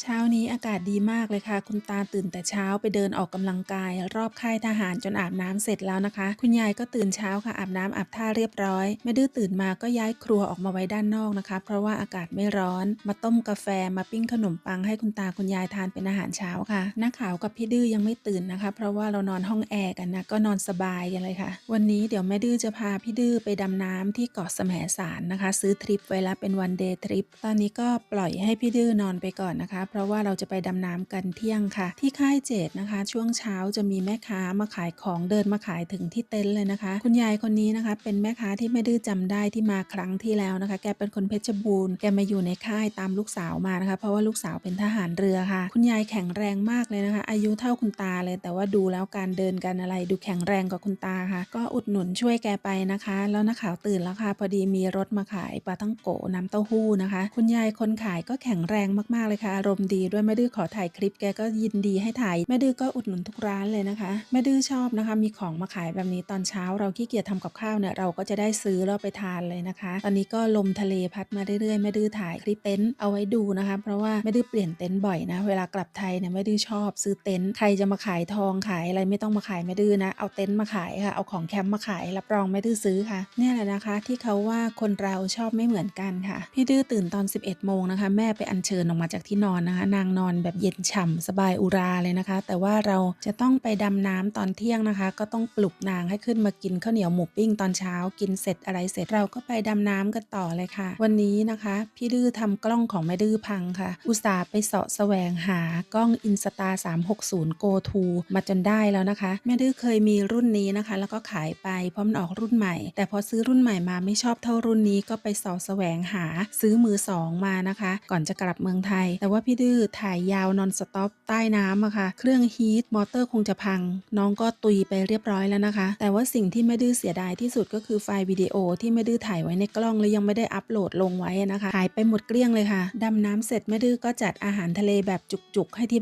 เช้านี้อากาศดีมากเลยค่ะ คุณตาตื่นแต่เช้าไปเดินออกกำลังกาย รอบค่ายทหารจนอาบน้ำเสร็จแล้วนะคะ คุณยายก็ตื่นเช้าค่ะอาบน้ำอาบท่าเรียบร้อยแม่ดื้อตื่นมาก็ย้ายครัวออกมาไว้ด้านนอกนะคะ เพราะว่าอากาศไม่ร้อน มาต้มกาแฟมาปิ้งขนมปังให้คุณตาคุณยายทานเป็นอาหารเช้าค่ะน้าขาวกับพี่ดื้อยังไม่ตื่นนะคะ เพราะว่าเรานอนห้องแอร์กันนะก็นอนสบายกันเลยค่ะ วันนี้เดี๋ยวแม่ดื้อจะพาพี่ดื้อไปดำน้ำที่เกาะแสมสารนะคะ ซื้อทริปไว้แล้วเป็นวันเดย์ทริปตอนนี้ก็ปล่อยให้พี่ดื้อนอนไปก่อนนะคะเพราะว่าเราจะไปดำน้ำกันเที่ยงค่ะ ที่ค่ายเจดนะคะ ช่วงเช้าจะมีแม่ค้ามาขายของเดินมาขายถึงที่เต็นท์เลยนะคะ คุณยายคนนี้นะคะ เป็นแม่ค้าที่แม่ดื้อจำได้ที่มาครั้งที่แล้วนะคะ แกเป็นคนเพชรบูรณ์แกมาอยู่ในค่ายตามลูกสาวมานะคะ เพราะว่าลูกสาวเป็นทหารเรือค่ะ คุณยายแข็งแรงมากเลยนะคะ อายุเท่าคุณตาเลย แต่ว่าดูแล้วการเดินกันอะไร ดูแข็งแรงกว่าคุณตาค่ะ ก็อุดหนุนช่วยแกไปนะคะ แล้วนักข่าวตื่นแล้วค่ะ พอดีมีรถมาขายปลาตั้งโกน้ำเต้าหู้นะคะ คุณยายคนขายก็แข็งแรงมากๆเลยค่ะอารมณ์ดีด้วยแม่ดื้อขอถ่ายคลิปแกก็ยินดีให้ถ่ายแม่ดื้อก็อุดหนุนทุกร้านเลยนะคะแม่ดื้อชอบนะคะ มีของมาขายแบบนี้ตอนเช้า เราขี้เกียจทำกับข้าวเนี่ยเราก็จะได้ซื้อแล้วไปทานเลยนะคะ ตอนนี้ก็ลมทะเลพัดมาเรื่อยๆแม่ดื้อถ่ายคลิปเต็นท์เอาไว้ดูนะคะ เพราะว่าแม่ดื้อเปลี่ยนเต็นท์บ่อยนะ เวลากลับไทยเนี่ยแม่ดื้อชอบซื้อเต็นท์ใครจะมาขายทองขายอะไรไม่ต้องมาขายแม่ดื้อนะเอาเต็นท์มาขายค่ะเอาของแคมป์มาขายรับรองแม่ดื้อซื้อค่ะเนี่ยแหละนะคะ ที่เขาว่าคนเราชอบไม่เหมือนกันค่ะ พี่ดื้อตื่นตอน 11โมงนะคะ แม่ไปอัญเชิญออกมาจากที่นอนนะคะนางนอนแบบเย็นฉ่ำสบายอุราเลยนะคะ แต่ว่าเราจะต้องไปดำน้ำตอนเที่ยงนะคะ ก็ต้องปลุกนางให้ขึ้นมากินข้าวเหนียวหมูปิ้งตอนเช้ากินเสร็จอะไรเสร็จเราก็ไปดำน้ำกันต่อเลยค่ะ วันนี้นะคะ พี่ดื้อทำกล้องของแม่ดื้อพังค่ะ อุตส่าห์ไปเสาะแสวงหากล้อง Insta 360 Go 2มาจนได้แล้วนะคะ แม่ดื้อเคยมีรุ่นนี้นะคะ แล้วก็ขายไปเพราะมันออกรุ่นใหม่ แต่พอซื้อรุ่นใหม่มาไม่ชอบเท่ารุ่นนี้ก็ไปเสาะแสวงหาซื้อมือสองมานะคะ ก่อนจะกลับเมืองไทย แต่ว่าพี่ดื้อถ่ายยาวนอนสต็อปใต้น้ำอะค่ะ เครื่องฮีทมอเตอร์คงจะพัง น้องก็ตุยไปเรียบร้อยแล้วนะคะ แต่ว่าสิ่งที่แม่ดื้อเสียดายที่สุดก็คือไฟล์วิดีโอที่แม่ดื้อถ่ายไว้ในกล้องและยังไม่ได้อัปโหลดลงไว้นะคะ หายไปหมดเกลี้ยงเลยค่ะ ดำน้ำเสร็จแม่ดื้อก็จัดอาหารทะเลแบบจุกๆ ให้ที่บ้าน